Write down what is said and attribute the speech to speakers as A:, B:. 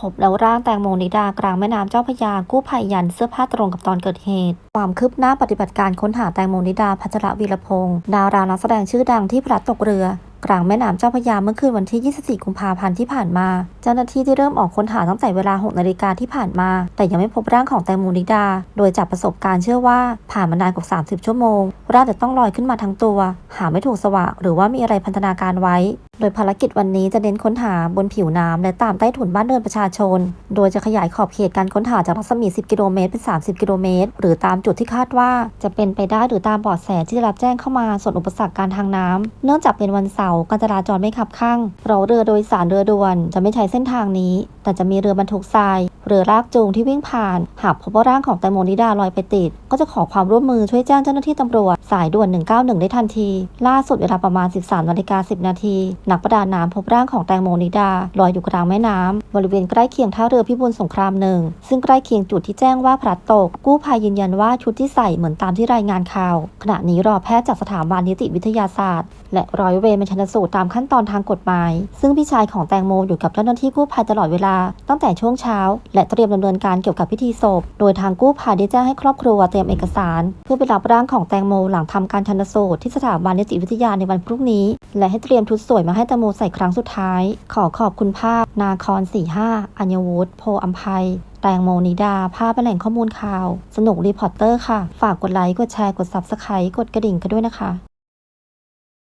A: พบแล้วร่างแตงโมนิดากลางแม่น้ำเจ้าพยากู้ภัยยันเสื้อผ้าตรงกับตอนเกิดเหตุ ความคืบหน้าปฏิบัติการค้นหาแตงโมนิดาพัชรวีรพงศ์ดารานักแสดงชื่อดังที่พลัดตกเรือกลางแม่น้ำเจ้าพยาเมื่อคืนวันที่ 24 กุมภาพันธ์ที่ผ่านมา เจ้าหน้าที่ที่เริ่มออกค้นหาตั้งแต่เวลา 6 นาฬิกาที่ผ่านมา แต่ยังไม่พบร่างของแตงโมนิดา โดยจากประสบการณ์เชื่อว่าผ่านมานานกว่า 30 ชั่วโมงร่างจะต้องลอยขึ้นมาทั้งตัว หาไม่ถูกสว่าหรือว่ามีอะไรพันธนาการไว้ โดยภารกิจวันนี้จะเน้นค้นหาบนผิวน้ำและตามใต้ถุนบ้านเรือนประชาชน โดยจะขยายขอบเขตการค้นหาจากรัศมี 10 กิโลเมตรเป็น 30 กิโลเมตร หรือตามจุดที่คาดว่าจะเป็นไปได้หรือตามเบาะแสที่ได้รับแจ้งเข้ามา ส่วนอุปสรรคการทางน้ำเนื่องจากเป็นวันเสาร์การจราจรไม่ขับข้างเราเรือโดยสารเรือด่วน จะไม่ใช้เส้นทางนี้ แต่จะมีเรือบรรทุกทราย เรือลากจูงที่วิ่งผ่าน หากพบว่าร่างของแตงโมนิดาลอยไปติด ก็จะขอความร่วมมือช่วยแจ้งเจ้าหน้าที่ตำรวจ สายด่วน 191 ได้ทันที ล่าสุดเวลาประมาณ 13นาฬิกา10 นาที นักประดาน้ำพบร่างของแตงโมนิดาลอยอยู่กลางแม่น้ำบริเวณใกล้เคียงท่าเรือพิบูลสงครามหนึ่งซึ่งใกล้เคียงจุดที่แจ้งว่าพลัดตก กู้ภัยยืนยันว่าชุดที่ใส่เหมือนตามที่รายงานข่าว ขณะนี้รอแพทย์จากสถาบันนิติวิทยาศาสตร์ และร้อยเวรมาชนสูตรตามขั้นตอนทางกฎหมาย ซึ่งพี่ชายของแตงโมอยู่กับเจ้าหน้าที่กู้ภัยตลอดเวลาตั้งแต่ช่วงเช้าและเตรียมดำเนินการเกี่ยวกับพิธีศพ โดยทางกู้ภัยได้แจ้งให้ครอบครัวเตรียมเอกสาร เพื่อไปรับร่างของแตงโมหลังทำการชันสูตรที่สถาบันนิติวิทยาในวันพรุ่งนี้ และให้เตรียมชุดสวยมาให้แตงโมใส่ครั้งสุดท้าย ขอขอบคุณภาพ นาคร45อัญวุฒิโพอัมภัยแตงโมนิดา ภาพเป็นแหล่งข้อมูลข่าว สนุกรีพอร์เตอร์ค่ะ ฝากกดไลค์ กดแชร์ กด Subscribe กดกระดิ่งกันด้วยนะคะ